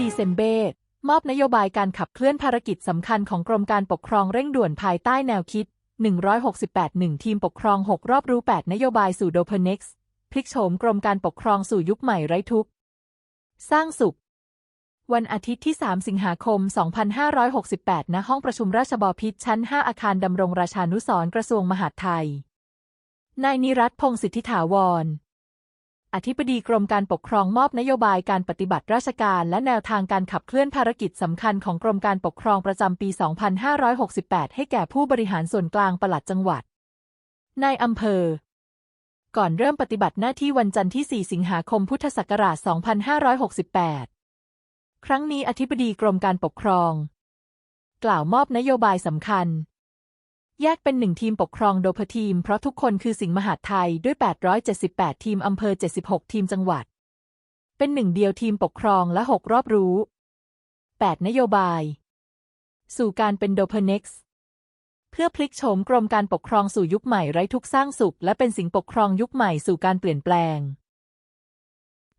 ดีเซมเบ้ มอบนโยบายการขับเคลื่อนภารกิจสำคัญของกรมการปกครองเร่งด่วนภายใต้แนวคิด 168 1 ทีมปกครอง 6 รอบรู้ 8 นโยบายสู่โดเพเน็กซ์พลิกโฉมกรมการปกครองสู่ยุคใหม่ไร้ทุกข์สร้างสุข วันอาทิตย์ที่ 3 สิงหาคม 2568 ณ ห้องประชุมราชบพิตรชั้น 5 อาคารดำรงราชานุสรณ์กระทรวงมหาดไทย นายนิรัตพงศ์สิทธิถาวร อธิบดีกรมการปกครองมอบนโยบายการปฏิบัติราชการ และแนวทางการขับเคลื่อนภารกิจสำคัญของกรมการปกครองประจำปี 2568 ให้แก่ผู้บริหารส่วนกลางปลัดจังหวัด นายอำเภอ ก่อนเริ่มปฏิบัติหน้าที่วันจันทร์ที่ 4 สิงหาคม พุทธศักราช 2568 ครั้งนี้อธิบดีกรมการปกครอง กล่าวมอบนโยบายสำคัญ แยกเป็นหนึ่งทีมปกครองโดพทีม เพราะทุกคนคือสิ่งมหาดไทยด้วย 878 ทีม อำเภอ 76 ทีมจังหวัด เป็นหนึ่งเดียวทีมปกครองและ 6 รอบรู้ 8 นโยบาย สู่การเป็นโดเพเน็กซ์เพื่อพลิกโฉมกรมการปกครองสู่ยุคใหม่ไร้ทุกข์สร้างสุข และเป็นสิ่งปกครองยุคใหม่สู่การเปลี่ยนแปลง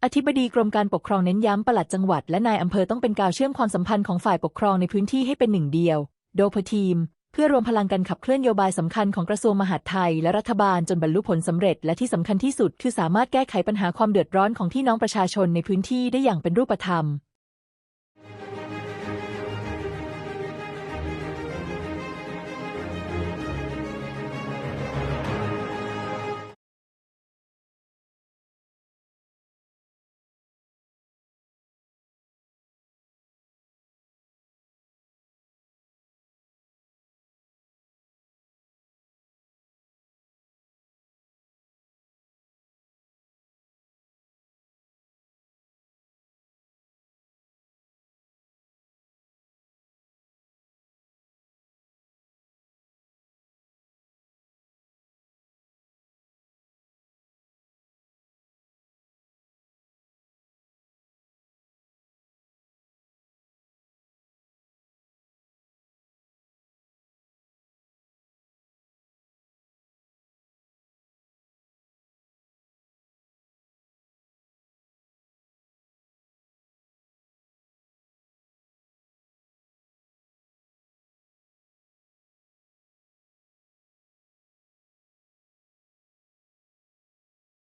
อธิบดีกรมการปกครองเน้นย้ำปลัดจังหวัด และนายอำเภอต้องเป็นกาวเชื่อมความสัมพันธ์ของฝ่ายปกครองในพื้นที่ให้เป็นหนึ่งเดียว โดพทีม พื่อรวมพลังกันขับเคลื่อนนโยบายสำคัญของกระทรวงมหาดไทย และรัฐบาลจนบรรลุผลสำเร็จ และที่สำคัญที่สุดคือสามารถแก้ไขปัญหาความเดือดร้อนของที่น้องประชาชนในพื้นที่ได้อย่างเป็นรูปธรรม